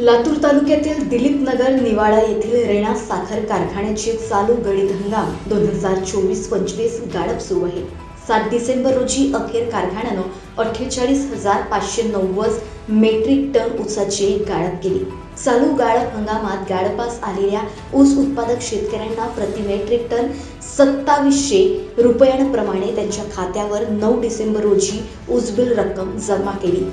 लातूर तालुक्यातील दिलीप नगर निवाडा येथील रेणा साखर कारखान्याचे चालू गळीत हंगाम दोन हजार चोवीस पंचवीस गाळप सुरू आहे. सात डिसेंबर रोजी अखेर कारखान्यानं अठ्ठेचाळीस हजार पाचशे नव्वद मेट्रिक टन ऊसाची गाळप केली. चालू गाळप हंगामात गाळपास आलेल्या ऊस उत्पादक शेतकऱ्यांना प्रति मेट्रिक टन सत्तावीसशे रुपयांप्रमाणे त्यांच्या खात्यावर नऊ डिसेंबर रोजी ऊसबिल रक्कम जमा केली.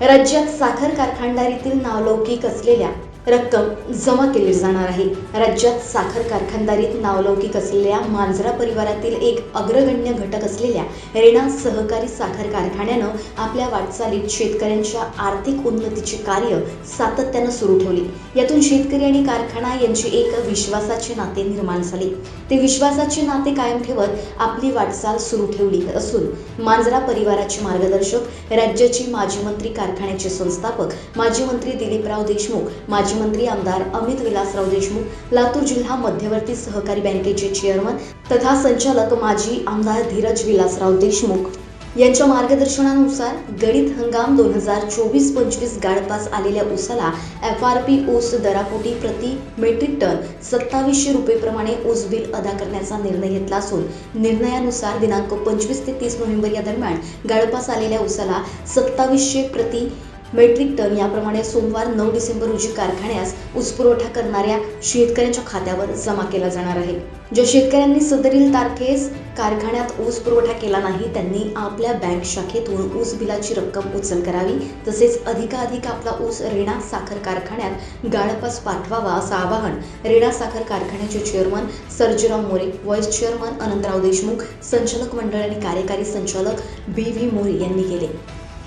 राज्यात साखर कारखानदारीतील नावलौकिक असलेल्या रक्कम जमा केली जाणार आहे. राज्यात साखर कारखानदारीत नावलौकिक असलेल्या मांजरा परिवारातील एक अग्रगण्य घटक असलेल्या रेणा सहकारी साखर कारखान्यानं आपल्या वाटचालीत शेतकऱ्यांच्या आर्थिक उन्नतीचे कार्य सातत्यानं सुरू ठेवले. यातून शेतकरी आणि कारखाना यांचे एक विश्वासाचे नाते निर्माण झाले. ते विश्वासाचे नाते कायम ठेवत आपली वाटचाल सुरू ठेवली असून मांजरा परिवाराचे मार्गदर्शक राज्याचे माजी मंत्री कारखान्याचे संस्थापक माजी मंत्री दिलीपराव देशमुख माजी राज्यमंत्री आमदार अमित विलासराव देशमुख लातूर जिल्हा मध्यवर्ती सहकारी बँकेचे चेअरमन तथा संचालक माजी आमदार धीरज विलासराव देशमुख. यांच्या मार्गदर्शनानुसार गणित हंगाम दोन हजार चोवीस पंचवीस गाळपास आलेल्या ऊसाला एफ आर पी ऊस दरापोटी प्रति मेट्रिक टन सत्तावीसशे रुपयेप्रमाणे ऊस बिल अदा करण्याचा निर्णय घेतला असून निर्णयानुसार दिनांक पंचवीस ते तीस नोव्हेंबर या दरम्यान गाळपास आलेल्या ऊसाला सत्तावीसशे प्रति मेट्रिक टन याप्रमाणे सोमवार नऊ डिसेंबर रोजी कारखान्यास ऊस पुरवठा करणाऱ्या शेतकऱ्यांच्या खात्यावर जमा केला जाणार आहे. ज्या शेतकऱ्यांनी सदरील तारखेस कारखान्यात ऊस पुरवठा केला नाही त्यांनी आपल्या बँक शाखेतून ऊस बिलाची रक्कम उचल करावी तसेच अधिकाधिक आपला ऊस रेणा साखर कारखान्यात गाळपास पाठवावा असं आवाहन रेणा साखर कारखान्याचे chairman Sarjirao More vice chairman Anantrao Deshmukh संचालक मंडळ आणि कार्यकारी संचालक बी व्ही मोरे यांनी केले.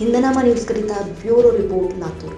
हिंदनामा न्यूजकरिता ब्युरो रिपोर्ट लातूर